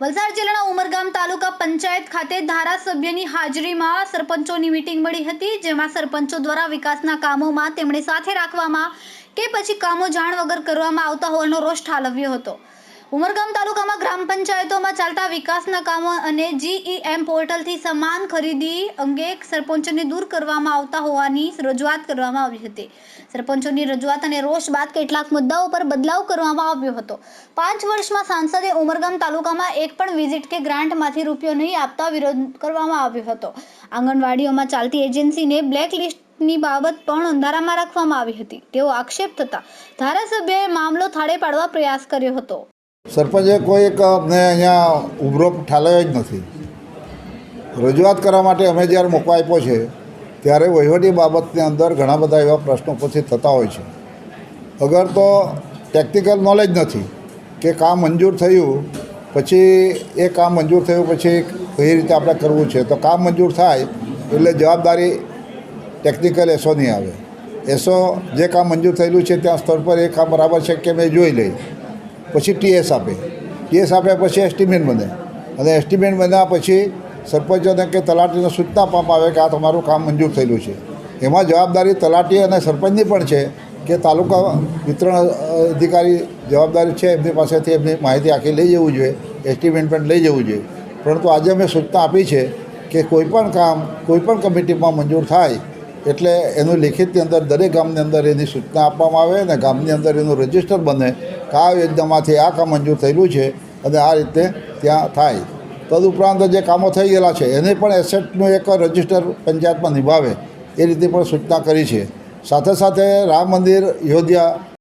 વલસાડ જિલ્લાના ઉમરગામ તાલુકા પંચાયત ખાતે ધારાસભ્યની હાજરીમાં સરપંચોની મીટિંગ મળી હતી, જેમાં સરપંચો દ્વારા વિકાસના કામોમાં તેમણે સાથે રાખવામાં કે પછી કામો જાણ વગર કરવામાં આવતા હોવાનો રોષ ઠાલવ્યો હતો. ઉમરગામ તાલુકામાં ગ્રામ પંચાયતોમાં ચાલતા વિકાસના કામો અને જીઈએમ પોર્ટલથી સમાન ખરીદી અંગે સરપંચોને દૂર કરવામાં આવતા હોવાની રજૂઆત કરવામાં આવી હતી. સરપંચોની રજૂઆત અને રોષ બાદ કેટલાક મુદ્દાઓ પર બદલાવ કરવામાં આવ્યો હતો. પાંચ વર્ષમાં સાંસદે ઉમરગામ તાલુકામાં એક પણ વિઝિટ કે ગ્રાન્ટમાંથી રૂપિયો નહીં આપતા વિરોધ કરવામાં આવ્યો હતો. આંગણવાડીઓમાં ચાલતી એજન્સીને બ્લેક લિસ્ટની બાબત પણ અંધારામાં રાખવામાં આવી હતી. તેવો આક્ષેપ થતા ધારાસભ્યએ મામલો થાળે પાડવા પ્રયાસ કર્યો હતો. સરપંચે કોઈ એક, અમને અહીંયા ઉભરો ઠાલવ્યો જ નથી. રજૂઆત કરવા માટે અમે જ્યારે મોકો આપ્યો છે, ત્યારે વહીવટી બાબતની અંદર ઘણા બધા એવા પ્રશ્નો પછી થતા હોય છે. અગર તો ટેકનિકલ નોલેજ નથી કે કામ મંજૂર થયું, પછી એ કામ મંજૂર થયું પછી કઈ રીતે આપણે કરવું છે, તો કામ મંજૂર થાય એટલે જવાબદારી ટેકનિકલ એસોની આવે. એસો જે કામ મંજૂર થયેલું છે ત્યાં સ્થળ પર એ કામ બરાબર છે કે મેં જોઈ લઈ. પછી ટીએસ આપે. ટીએસ આપ્યા પછી એસ્ટિમેટ બને. અને એસ્ટિમેટ બન્યા પછી સરપંચોને કે તલાટીને સૂચના આપવામાં આવે કે આ તમારું કામ મંજૂર થયેલું છે. એમાં જવાબદારી તલાટી અને સરપંચની પણ છે કે તાલુકા વિતરણ અધિકારી જવાબદારી છે, એમની પાસેથી એમની માહિતી આખી લઈ જવું જોઈએ એસ્ટિમેટ પણ લઈ જવું જોઈએ. પરંતુ આજે અમે સૂચના આપી છે કે કોઈપણ કામ કોઈપણ કમિટીમાં મંજૂર થાય એટલે એનું લેખિતની અંદર દરેક ગામની અંદર એની સૂચના આપવામાં આવે અને ગામની અંદર એનું રજિસ્ટર બને કે આ યોજનામાંથી આ કામ મંજૂર થયેલું છે અને આ રીતે ત્યાં થાય. તદુપરાંત જે કામો થઈ ગયેલા છે, એને પણ એસેટનું એક રજિસ્ટર પંચાયતમાં નિભાવે, એ રીતે પણ સૂચના કરી છે. સાથે સાથે રામ મંદિર યોધ્યા